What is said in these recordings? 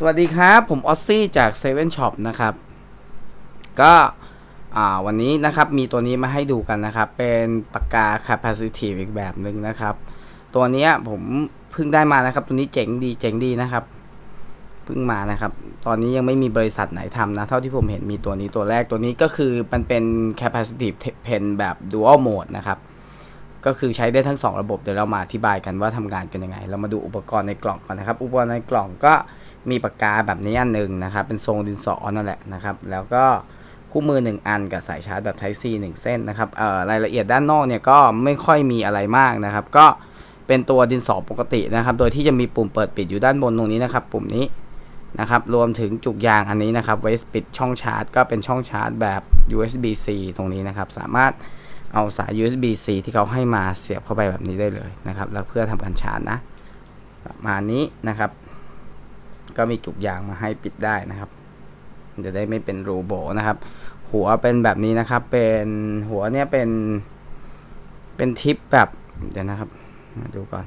สวัสดีครับ ผมออซซี่จาก7 e ช็อปนะครับ ก็วันนี้นะครับมีตัวนี้มาให้ดูกันนะครับ เป็นปากกา capacitive อีกแบบหนึ่งนะครับ ตัวนี้ผมเพิ่งได้มานะครับ ตัวนี้เจ๋งดีเจ๋งดีนะครับเพิ่งมานะครับ ตอนนี้ยังไม่มีบริษัทไหนทำนะ เท่าที่ผมเห็นมีตัวนี้ตัวแรกตัวนี้ก็คือมันเป็น capacitive pen แบบ dual mode นะครับก็คือใช้ได้ทั้ง 2 ระบบเดี๋ยวเรามาอธิบายกันว่าทำงานกันยังไง เรามาดูอุปกรณ์ในกล่องก่อนนะครับ อุปกรณ์ในกล่องก็ มีปากกาแบบนี้อันหนึ่งนะครับ เป็นทรงดินสอนั่นแหละนะครับ แล้วก็คู่มือ 1 อันกับสายชาร์จแบบ Type C 1 เส้นนะครับเอ่อรายละเอียดด้านนอกเนี่ยก็ไม่ค่อยมีอะไรมากนะครับ ก็เป็นตัวดินสอปกตินะครับ โดยที่จะมีปุ่มเปิดปิดอยู่ด้านบนตรงนี้นะครับ ปุ่มนี้นะครับ รวมถึงจุกยางอันนี้นะครับ ไว้ปิดช่องชาร์จ ก็เป็นช่องชาร์จแบบ USB-C ตรงนี้นะครับ สามารถเอาสาย USB-C ที่เขาให้มาเสียบเข้าไปแบบนี้ได้เลยนะครับ แล้วเพื่อทำการชาร์จนะ ประมาณนี้นะครับ ก็มีจุกยางมาให้ปิดได้นะครับจะได้ไม่เป็นรูโบนะครับ หัวเป็นแบบนี้นะครับ เป็นหัวเนี่ยเป็นเป็นทิปแบบเดี๋ยวนะครับมาดูก่อน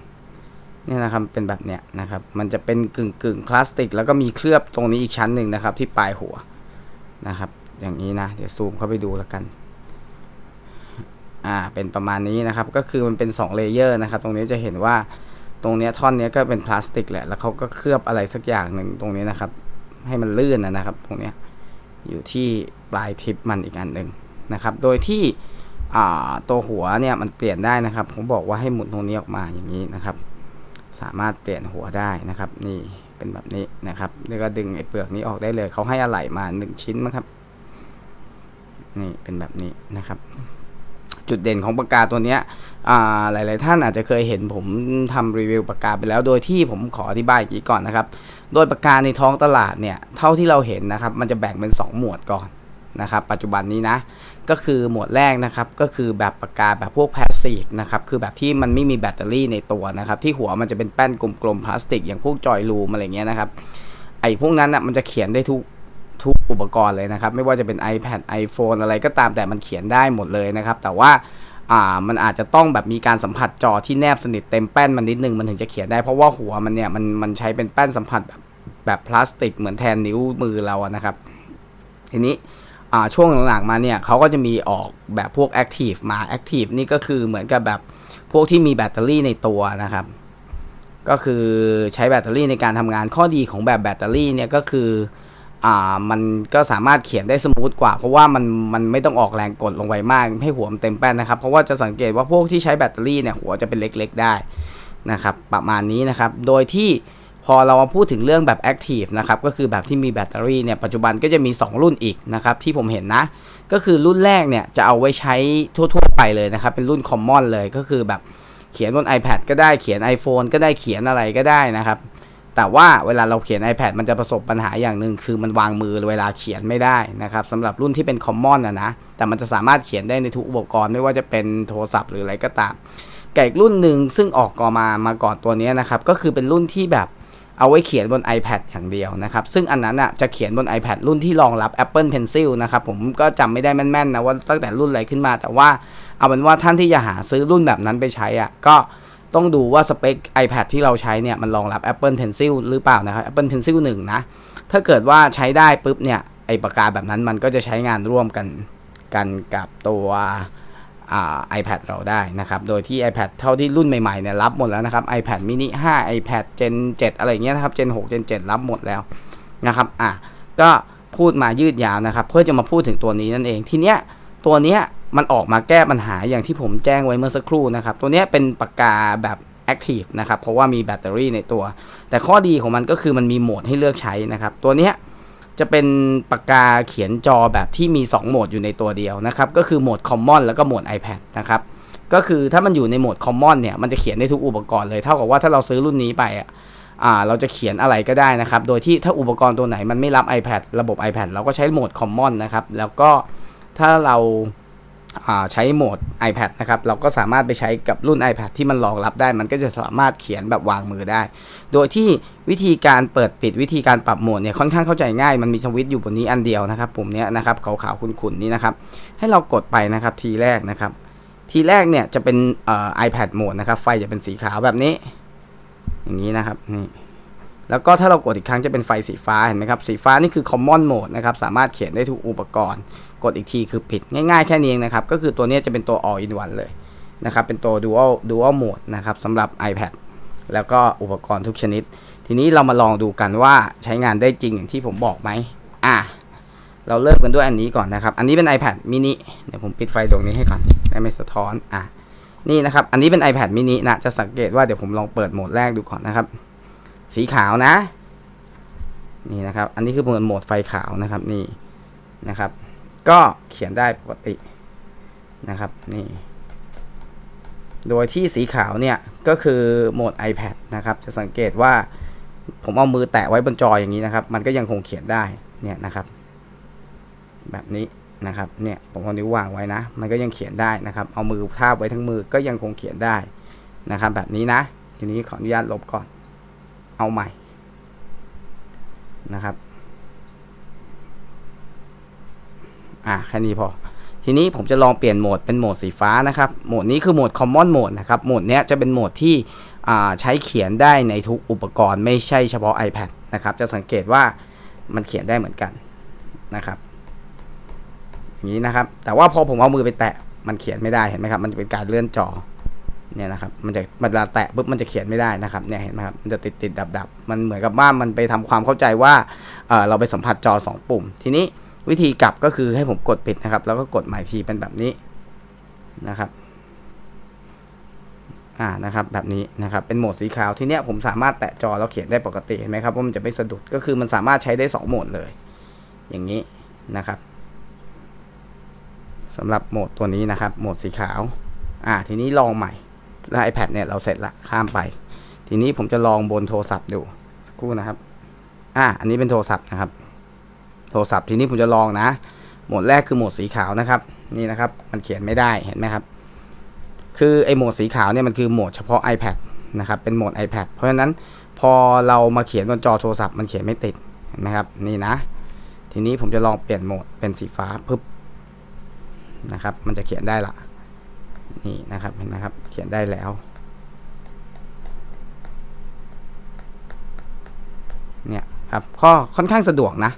เนี่ยนะครับเป็นแบบเนี้ยนะครับ มันจะเป็นกึ่งกึ่งพลาสติก แล้วก็มีเคลือบตรงนี้อีกชั้นหนึ่งนะครับ ที่ปลายหัวนะครับ อย่างนี้นะ เดี๋ยวซูมเข้าไปดูแล้วกันอ่าเป็นประมาณนี้นะครับ ก็คือมันเป็น2เลเยอร์นะครับ ตรงนี้จะเห็นว่า ตรงเนี้ยท่อนเนี้ยก็เป็นพลาสติกแหละ แล้วเขาก็เคลือบอะไรสักอย่างหนึ่งตรงนี้นะครับ ให้มันลื่นนะครับ ตรงเนี้ยอยู่ที่ปลายทิปมันอีกอันหนึ่งนะครับ โดยที่ตัวหัวเนี่ยมันเปลี่ยนได้นะครับ ผมบอกว่าให้หมุนตรงนี้ออกมาอย่างนี้นะครับ สามารถเปลี่ยนหัวได้นะครับ นี่เป็นแบบนี้นะครับแล้วก็ดึงไอ้เปลือกนี้ออกได้เลย เขาให้อะไหล่มาหนึ่งชิ้นนะครับ นี่เป็นแบบนี้นะครับ จุดเด่นของปากกาตัวเนี้ยหลาย ๆ ท่านอาจจะเคยเห็นผมทำรีวิวปากกาไปแล้ว โดยที่ผมขออธิบายอย่างนี้ก่อนนะครับ โดยปากกาในท้องตลาดเนี่ยเท่าที่เราเห็นนะครับมันจะแบ่งเป็น 2 หมวดก่อนนะครับปัจจุบันนี้นะก็คือหมวดแรกนะครับก็คือแบบปากกาแบบพวกแพสซีฟนะครับคือแบบที่มันไม่มีแบตเตอรี่ในตัวนะครับที่หัวมันจะเป็นแป้นกลมๆพลาสติก อย่างพวกจอยลูมอะไรเงี้ยนะครับไอ้พวกนั้นอะมันจะเขียนได้ทุก ทุกอุปกรณ์เลยนะครับ ไม่ว่าจะเป็น iPad iPhone อะไรก็ตามแต่มันเขียนได้หมดเลยนะครับ แต่ว่ามันอาจจะต้องแบบมีการสัมผัสจอที่แนบสนิทเต็มแป้นมันนิดนึงมันถึงจะเขียนได้เพราะว่าหัวมันเนี่ยมันมันใช้เป็นแป้นสัมผัสแบบแบบพลาสติกเหมือนแทนนิ้วมือเราอะนะครับ ทีนี้ช่วงหลังๆมาเนี่ยเขาก็จะมีออกแบบพวก Active มา Active นี่ก็คือเหมือนกับแบบพวกที่มีแบตเตอรี่ในตัวนะครับ ก็คือใช้แบตเตอรี่ในการทำงานข้อดีของแบบแบตเตอรี่เนี่ยก็คือ อ่ามันก็สามารถเขียนได้สมูทกว่า เพราะว่ามันมันไม่ต้องออกแรงกดลงไปมาก ให้หัวมันเต็มแป้นนะครับ เพราะว่าจะสังเกตว่าพวกที่ใช้แบตเตอรี่เนี่ยหัวจะเป็นเล็กๆได้นะครับประมาณนี้นะครับ โดยที่พอเรามาพูดถึงเรื่องแบบ Active นะครับก็คือแบบที่มีแบตเตอรี่เนี่ยปัจจุบันก็จะมี 2 รุ่นอีกนะครับที่ผมเห็นนะ ก็คือรุ่นแรกเนี่ยจะเอาไว้ใช้ทั่วๆไปเลยนะครับเป็นรุ่น Common เลยก็คือแบบเขียนบน iPad ก็ได้เขียน iPhone ก็ได้เขียนอะไรก็ได้นะครับ แต่ว่าเวลาเราเขียน iPad มันจะประสบปัญหาอย่างหนึ่งคือมันวางมือเวลาเขียนไม่ได้นะครับสำหรับรุ่นที่เป็น Common นะนะ แต่มันจะสามารถเขียนได้ในทุกอุปกรณ์ไม่ว่าจะเป็นโทรศัพท์หรืออะไรก็ตามกับอีกรุ่นหนึ่งซึ่งออกก่อมามาก่อนตัวนี้นะครับ ก็คือเป็นรุ่นที่แบบเอาไว้เขียนบน iPad อย่างเดียวนะครับ ซึ่งอันนั้นอะจะเขียนบน iPad รุ่นที่รองรับ Apple Pencil นะครับผมก็จำไม่ได้แม่นๆนะว่าตั้งแต่รุ่นอะไรขึ้นมา แต่ว่าเอาเป็นว่าท่านที่จะหาซื้อรุ่นแบบนั้นไปใช้อะก็ ต้องดูว่าสเปค iPad ที่เราใช้เนี่ยมันรองรับ Apple Pencil หรือเปล่านะครับ Apple Pencil 1 นะ ถ้าเกิดว่าใช้ได้ปุ๊บเนี่ยไอปากกาแบบนั้นมันก็จะใช้งานร่วมกันกันกับตัวอ่า iPad เราได้นะครับ โดยที่ iPad เท่าที่รุ่นใหม่ๆเนี่ยรับหมดแล้วนะครับ iPad mini 5 iPad Gen 7 อะไรเงี้ยนะครับ Gen 6 Gen 7 รับหมดแล้วนะครับ อะ ก็พูดมายืดยาวนะครับ เพื่อจะมาพูดถึงตัวนี้นั่นเอง ทีเนี้ยตัวเนี้ย มันออกมาแก้ปัญหาอย่างที่ผมแจ้งไว้เมื่อสักครู่นะครับ ตัวนี้เป็นปากกาแบบ Active นะครับ เพราะว่ามีแบตเตอรี่ในตัว แต่ข้อดีของมันก็คือมันมีโหมดให้เลือกใช้นะครับ ตัวนี้จะเป็นปากกาเขียนจอแบบที่มี 2 โหมดอยู่ในตัวเดียวนะครับ ก็คือโหมด Common แล้วก็โหมด iPad นะครับ ก็คือถ้ามันอยู่ในโหมด Common เนี่ย มันจะเขียนได้ทุกอุปกรณ์เลย เท่ากับว่าถ้าเราซื้อรุ่นนี้ไปอะอ่าเราจะเขียนอะไรก็ได้นะครับ โดยที่ถ้าอุปกรณ์ตัวไหนมันไม่รับ iPad ระบบ iPad เราก็ใช้โหมด Common นะครับ แล้วก็ถ้าเรา ใช้โหมด iPad นะครับ เราก็สามารถไปใช้กับรุ่น iPad ที่มันรองรับได้ มันก็จะสามารถเขียนแบบวางมือได้ โดยที่วิธีการเปิดปิดวิธีการปรับโหมดเนี่ยค่อนข้างเข้าใจง่าย มันมีสวิตช์อยู่บนนี้อันเดียวนะครับ ปุ่มนี้นะครับขาวๆขุ่นๆนี่นะครับ ให้เรากดไปนะครับทีแรกนะครับ ทีแรกเนี่ยจะเป็นเอ่อ iPad โหมดนะครับ ไฟจะเป็นสีขาวแบบนี้ อย่างนี้นะครับนี่ แล้วก็ถ้าเรากดอีกครั้งจะเป็นไฟสีฟ้าเห็นไหมครับ สีฟ้านี่คือ common mode นะครับ สามารถเขียนได้ทุกอุปกรณ์ กดอีกทีคือปิดง่ายๆแค่นี้เองนะครับ ก็คือตัวนี้จะเป็นตัว all in one เลยนะครับ เป็นตัว dual dual mode นะครับสำหรับ iPad แล้วก็อุปกรณ์ทุกชนิด ทีนี้เรามาลองดูกันว่าใช้งานได้จริงอย่างที่ผมบอกไหมอะเราเริ่มกันด้วยอันนี้ก่อนนะครับ อันนี้เป็น iPad mini เดี๋ยวผมปิดไฟดวงนี้ให้ก่อนได้ไม่สะท้อนอะนี่นะครับ อันนี้เป็น iPad mini นะจะสังเกตว่าเดี๋ยวผมลองเปิดโหมดแรกดูก่อนนะครับ สีขาวนะ นี่นะครับ อันนี้คือโหมดโหมดไฟขาวนะครับนี่นะครับ ก็เขียนได้ปกตินะครับนี่โดยที่สีขาวเนี่ยก็คือโหมด iPad นะครับ จะสังเกตว่าผมเอามือแตะไว้บนจออย่างนี้นะครับ มันก็ยังคงเขียนได้เนี่ยนะครับ แบบนี้นะครับเนี่ยผมเอานิ้ววางไว้นะ มันก็ยังเขียนได้นะครับ เอามือทาบไว้ทั้งมือก็ยังคงเขียนได้นะครับ แบบนี้นะ ทีนี้ขออนุญาตลบก่อน เอาใหม่นะครับ อะแค่นี้พอ ทีนี้ผมจะลองเปลี่ยนโหมดเป็นโหมดสีฟ้านะครับ โหมดนี้คือโหมด common mode นะครับ โหมดนี้จะเป็นโหมดที่อ่าใช้เขียนได้ในทุกอุปกรณ์ไม่ใช่เฉพาะ iPad นะครับ จะสังเกตว่ามันเขียนได้เหมือนกันนะครับอย่างนี้นะครับ แต่ว่าพอผมเอามือไปแตะมันเขียนไม่ได้เห็นไหมครับ มันเป็นการเลื่อนจอ เนี่ยนะครับมันจะเวลาแตะปุ๊บมันจะเขียนไม่ได้นะครับเนี่ยเห็นไหมครับมันจะติดติดดับดับมันเหมือนกับว่ามันไปทำความเข้าใจว่าเออเราไปสัมผัสจอสองปุ่ม ทีนี้วิธีกลับก็คือให้ผมกดปิดนะครับ แล้วก็กดหมายทีเป็นแบบนี้นะครับอ่านะครับแบบนี้นะครับเป็นโหมดสีขาวทีเนี้ยผมสามารถแตะจอแล้วเขียนได้ปกติเห็นไหมครับว่ามันจะไม่สะดุดก็คือมันสามารถใช้ได้สองโหมดเลย อย่างนี้นะครับสำหรับโหมดตัวนี้นะครับโหมดสีขาวอ่าทีนี้ลองใหม่ แล้ว iPad เนี่ยเราเสร็จละข้ามไป ทีนี้ผมจะลองบนโทรศัพท์ดูสักครู่นะครับ อ่าอันนี้เป็นโทรศัพท์นะครับ โทรศัพท์ทีนี้ผมจะลองนะ โหมดแรกคือโหมดสีขาวนะครับ นี่นะครับ มันเขียนไม่ได้เห็นไหมครับ คือไอโหมดสีขาวเนี่ยมันคือโหมดเฉพาะ iPad นะครับเป็นโหมด iPad เพราะฉะนั้นพอเรามาเขียนบนจอโทรศัพท์มันเขียนไม่ติดเห็นไหมครับนี่นะ ทีนี้ผมจะลองเปลี่ยนโหมดเป็นสีฟ้าปึ๊บนะครับ มันจะเขียนได้ละ นี่นะครับเห็นไหมครับ เขียนได้แล้ว เนี่ยครับก็ค่อนข้างสะดวกนะ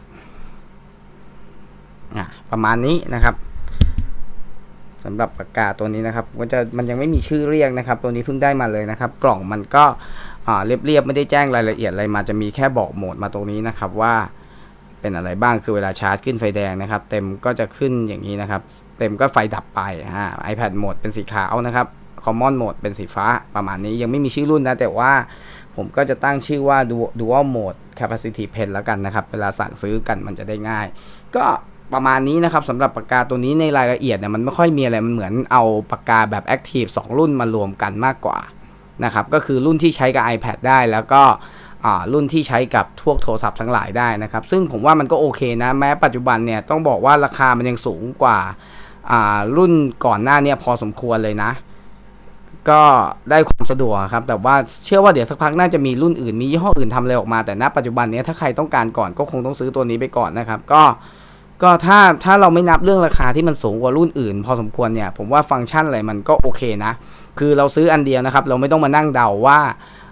ประมาณนี้นะครับสำหรับปากกาตัวนี้นะครับมันจะมันยังไม่มีชื่อเรียกนะครับ ตัวนี้เพิ่งได้มาเลยนะครับ กล่องมันก็เรียบๆไม่ได้แจ้งรายละเอียดอะไรมาจะมีแค่บอกโหมดมาตรงนี้นะครับว่าเป็นอะไรบ้างคือเวลาชาร์จขึ้นไฟแดงนะครับ เต็มก็จะขึ้นอย่างนี้นะครับ ต็มก็ไฟดับไปฮะ iPad โหมดเป็นสีขาวนะครับ Common Mode เป็นสีฟ้าประมาณนี้ยังไม่มีชื่อรุ่นนะ แต่ว่าผมก็จะตั้งชื่อว่า Dual Dual Mode Capacity Pen แล้วกันนะครับ เวลาสั่งซื้อกันมันจะได้ง่าย ก็ประมาณนี้นะครับสำหรับปากกาตัวนี้ในรายละเอียดเนี่ยมันไม่ค่อยมีอะไร มันเหมือนเอาปากกาแบบ Active 2 รุ่นมารวมกันมากกว่านะครับก็คือรุ่นที่ใช้กับ iPad ได้แล้วก็รุ่นที่ใช้กับพวกโทรศัพท์ทั้งหลายได้นะครับ ซึ่งผมว่ามันก็โอเคนะ แม้ปัจจุบันเนี่ยต้องบอกว่าราคามันยังสูงกว่า รุ่นก่อนหน้าเนี้พอสมควรเลยนะ ก็ได้ความสะดวกครับ แต่ว่าเชื่อว่าเดี๋ยวสักพักน่าจะมีรุ่นอื่นมียี่ห้ออื่นทำอะไรออกมาแต่ณปัจจุบันนี้ถ้าใครต้องการก่อนก็คงต้องซื้อตัวนี้ไปก่อนนะครับ ก็ก็ถ้าถ้าเราไม่นับเรื่องราคาที่มันสูงกว่ารุ่นอื่น พอสมควรเนี่ย ผมว่าฟังก์ชันอะไรมันก็โอเคนะ คือเราซื้ออันเดียวนะครับ เราไม่ต้องมานั่งเดาว่า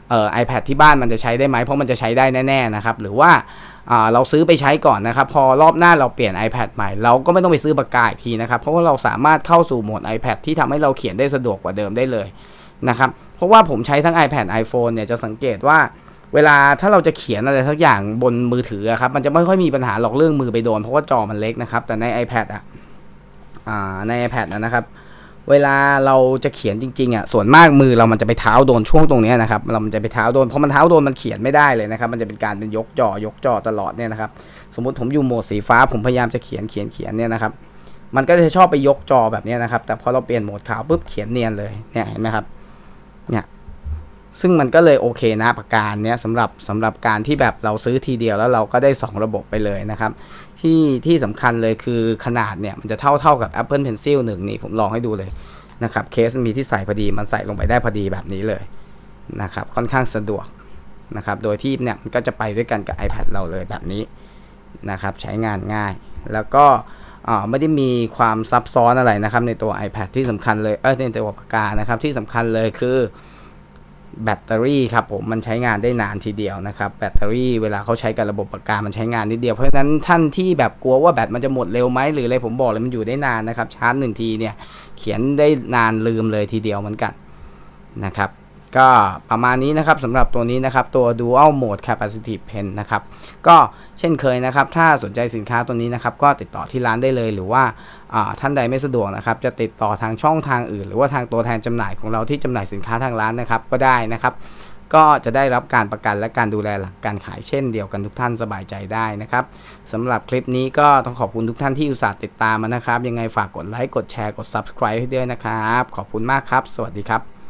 เอ่อ iPad ที่บ้านมันจะใช้ได้ไหมเพราะมันจะใช้ได้แน่ๆนะครับ หรือว่า เราซื้อไปใช้ก่อนนะครับ พอรอบหน้าเราเปลี่ยน iPad ใหม่ เราก็ไม่ต้องไปซื้อปากกาอีกทีนะครับ เพราะว่าเราสามารถเข้าสู่โหมด iPad ที่ทำให้เราเขียนได้สะดวกกว่าเดิมได้เลยนะครับ เพราะว่าผมใช้ทั้ง iPad iPhone เนี่ยจะสังเกตว่าเวลาถ้าเราจะเขียนอะไรสักอย่างบนมือถือครับมันจะไม่ค่อยมีปัญหาหรอกเรื่องมือไปโดนเพราะว่าจอมันเล็กนะครับ แต่ใน iPad อะอ่าใน iPad นะครับ เวลาเราจะเขียนจริงๆอะส่วนมากมือเรามันจะไปเท้าโดนช่วงตรงนี้นะครับเรามันจะไปเท้าโดนเพราะมันเท้าโดนมันเขียนไม่ได้เลยนะครับ มันจะเป็นการเป็นยกจอยกจอตลอดเนี่ยนะครับ สมมติผมอยู่โหมดสีฟ้า ผมพยายามจะเขียนเขียนเขียนเนี่ยนะครับมันก็จะชอบไปยกจอแบบนี้นะครับ แต่พอเราเปลี่ยนโหมดขาวปุ๊บเขียนเนียนเลยเนี่ยเห็นไหมครับเนี่ยซึ่งมันก็เลยโอเคนะประการเนี้ยสำหรับสำหรับการที่แบบเราซื้อทีเดียวแล้วเราก็ได้ 2 ระบบไปเลยนะครับ ที่ที่สำคัญเลยคือขนาดเนี่ย มันจะเท่าเท่ากับ Apple Pencil 1 นี่ผมลองให้ดูเลยนะครับ เคสมีที่ใส่พอดีมันใส่ลงไปได้พอดีแบบนี้เลยนะครับ ค่อนข้างสะดวกนะครับ โดยที่เนี่ยมันก็จะไปด้วยกันกับ iPad เราเลยแบบนี้นะครับ ใช้งานง่าย แล้วก็ไม่ได้มีความซับซ้อนอะไรนะครับ ในตัว iPad ที่สำคัญเลยเออในตัวปากกานะครับที่สำคัญเลยคือ แบตเตอรี่ครับผมมันใช้งานได้นานทีเดียวนะครับแบตเตอรี่เวลาเขาใช้กับระบบปากกามันใช้งานนิดเดียว เพราะฉะนั้นท่านที่แบบกลัวว่าแบตมันจะหมดเร็วไหมหรืออะไรผมบอกเลยมันอยู่ได้นานนะครับชาร์จหนึ่งทีเนี่ยเขียนได้นานลืมเลยทีเดียวเหมือนกันนะครับ ก็ประมาณนี้นะครับสำหรับตัวนี้นะครับ ตัว Dual Mode Capacitive Pen นะครับ ก็เช่นเคยนะครับ ถ้าสนใจสินค้าตัวนี้นะครับ ก็ติดต่อที่ร้านได้เลยหรือว่าท่านใดไม่สะดวกนะครับ จะติดต่อทางช่องทางอื่น หรือว่าทางตัวแทนจำหน่ายของเราที่จำหน่ายสินค้าทางร้านนะครับ ก็ได้นะครับ ก็จะได้รับการประกันและการดูแลหลังการขายเช่นเดียวกันทุกท่านสบายใจได้นะครับสำหรับคลิปนี้ก็ต้องขอบคุณทุกท่านที่อุตส่าห์ติดตามมานะครับ ยังไงฝากกดไลค์กดแชร์กด subscribe ให้ด้วยนะครับ ขอบคุณมากครับ สวัสดีครับ